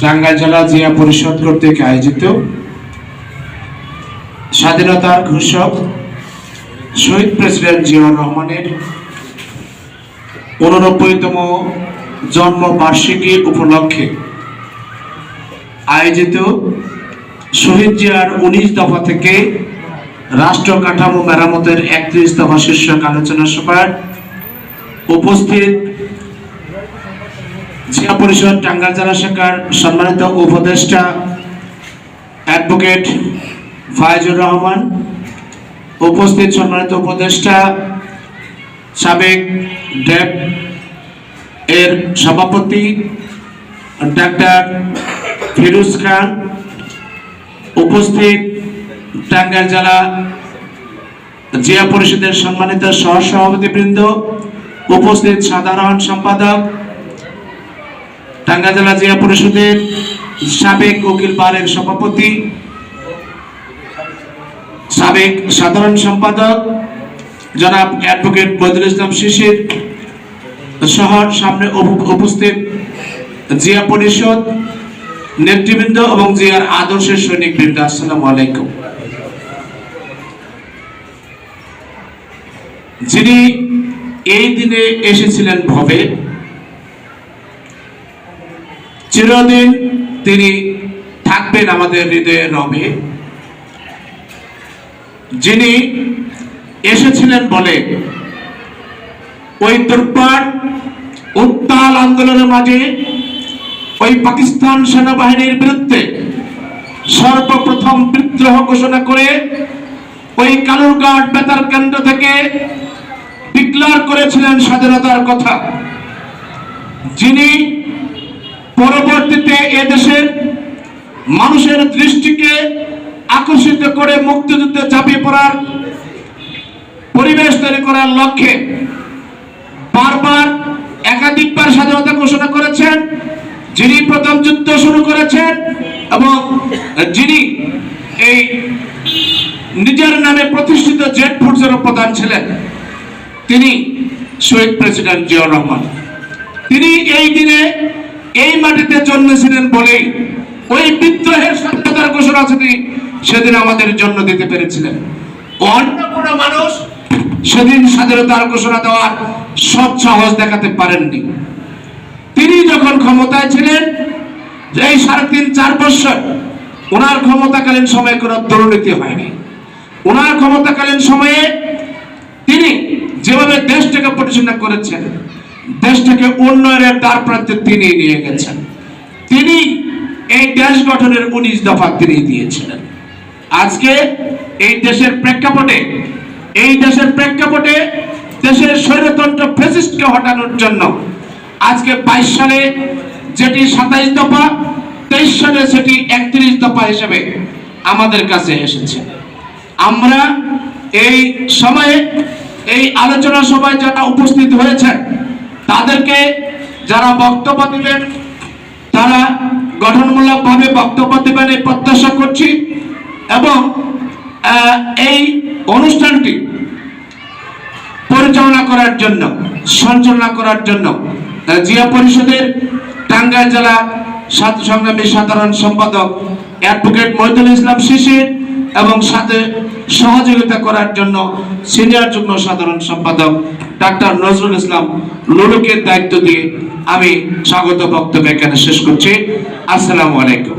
টাঙ্গাইল জেলা জিয়া পরিষদ কর্তৃক আয়োজিত স্বাধীনতার ঘোষক শহীদ প্রেসিডেন্ট জিয়াউর রহমানের উননব্বইতম জন্ম বার্ষিকী উপলক্ষে আয়োজিত শহীদ জিয়ার উনিশ দফা থেকে রাষ্ট্র কাঠামো মেরামতের একত্রিশ দফা শীর্ষক আলোচনা সভায় উপস্থিত জিয়া পরিষদ টাঙ্গাইল জেলা শাখার সম্মানিত উপদেষ্টা অ্যাডভোকেট ফায়জুর রহমান, উপস্থিত সম্মানিত উপদেষ্টা, সাবেক ড্যাব এর সভাপতি ডাক্তার ফিরুজ খান, উপস্থিত টাঙ্গাইল জেলা জিয়া পরিষদের সম্মানিত সহসভাপতিবৃন্দ, উপস্থিত সাধারণ সম্পাদক টাঙ্গা জেলা জিয়া পরিষদের সাবেক উকিল বারের সভাপতি, সাবেক সাধারণ সম্পাদক, জনাব অ্যাডভোকেট বদরুল ইসলাম শিশির শহর সামনে উপ- উপস্থিত জিয়া পরিষদ নেতৃবৃন্দ এবং জিয়ার আদর্শের সৈনিক বৃন্দ, আসসালামু আলাইকুম। যিনি এই দিনে এসেছিলেন ভবে চিরদিন তিনি থাকবেন আমাদের হৃদয়ে রবে। যিনি এসেছিলেন বলে ওই দুর্বার উত্তাল আন্দোলনের মাঝে ওই পাকিস্তান সেনাবাহিনীর বিরুদ্ধে সর্বপ্রথম বিদ্রোহ ঘোষণা করে ওই কালুরঘাট বেতার কেন্দ্র থেকে ডিক্লার করেছিলেন স্বাধীনতার কথা। যিনি পরবর্তীতে এদেশের মানুষের দৃষ্টিকে আকর্ষিত করে মুক্তিযুদ্ধে চাপিয়ে পড়ার পরিবেশ তৈরি করার লক্ষ্যে বারবার একাধিকবার স্বাধীনতা ঘোষণা করেছেন, যিনি প্রথম যুদ্ধ শুরু করেছেন এবং যিনি এই নিজের নামে প্রতিষ্ঠিত জেট ফোর্সের প্রধান ছিলেন, তিনি শহীদ প্রেসিডেন্ট জিয়াউর রহমান। তিনি এই দিনে এই মাটিতে জন্মেছিলেন বলেই ওই বিদ্রোহের স্বাধীনতার ঘোষণা তিনি সেদিন আমাদের জন্য দিতে পেরেছিলেন। অন্য কোনো মানুষ সেদিন স্বাধীনতার ঘোষণা দেওয়ার সৎ সাহস দেখাতে পারেননি। তিনি যখন ক্ষমতায় ছিলেন যে এই সাড়ে তিন, চার বছর ওনার ক্ষমতাকালীন সময়ে কোনো দুর্নীতি হয়নি। ওনার ক্ষমতাকালীন সময়ে তিনি যেভাবে দেশটাকে পরিচালনা করেছেন দেশটাকে উন্নয়নের দ্বার প্রান্তে তিনি নিয়ে গেছেন। তিনি এই দেশ গঠনের উনিশ দফা তিনি দিয়েছিলেন। আজকে এই দেশের প্রেক্ষাপটে, এই দেশের প্রেক্ষাপটে দেশের স্বৈরতন্ত্র ফেসিস্টকে হটানোর জন্য আজকে বাইশ সালে যেটি সাতাইশ দফা, তেইশ সালে সেটি একত্রিশ দফা হিসেবে আমাদের কাছে এসেছে। আমরা এই সময়ে এই আলোচনা সভায় যারা উপস্থিত হয়েছেন তাদেরকে যারা বক্তব্য দিবেন, তারা গঠনমূলক ভাবে বক্তব্য দিবেন এই প্রত্যাশা করছি এবং এই অনুষ্ঠানটি পরিচালনা করার জন্য, সঞ্চালনা করার জন্য জিয়া পরিষদের টাঙ্গাইল জেলা সংগ্রামী সাধারণ সম্পাদক অ্যাডভোকেট মহিদুল ইসলাম শিশির এবং সাথে সহযোগিতা করার জন্য সিনিয়র যুগ্ম সাধারণ সম্পাদক ডাক্তার নজরুল ইসলাম লুলুকের দায়িত্ব দিয়ে আমি স্বাগত বক্তব্য এখানে শেষ করছি। আসসালামু আলাইকুম।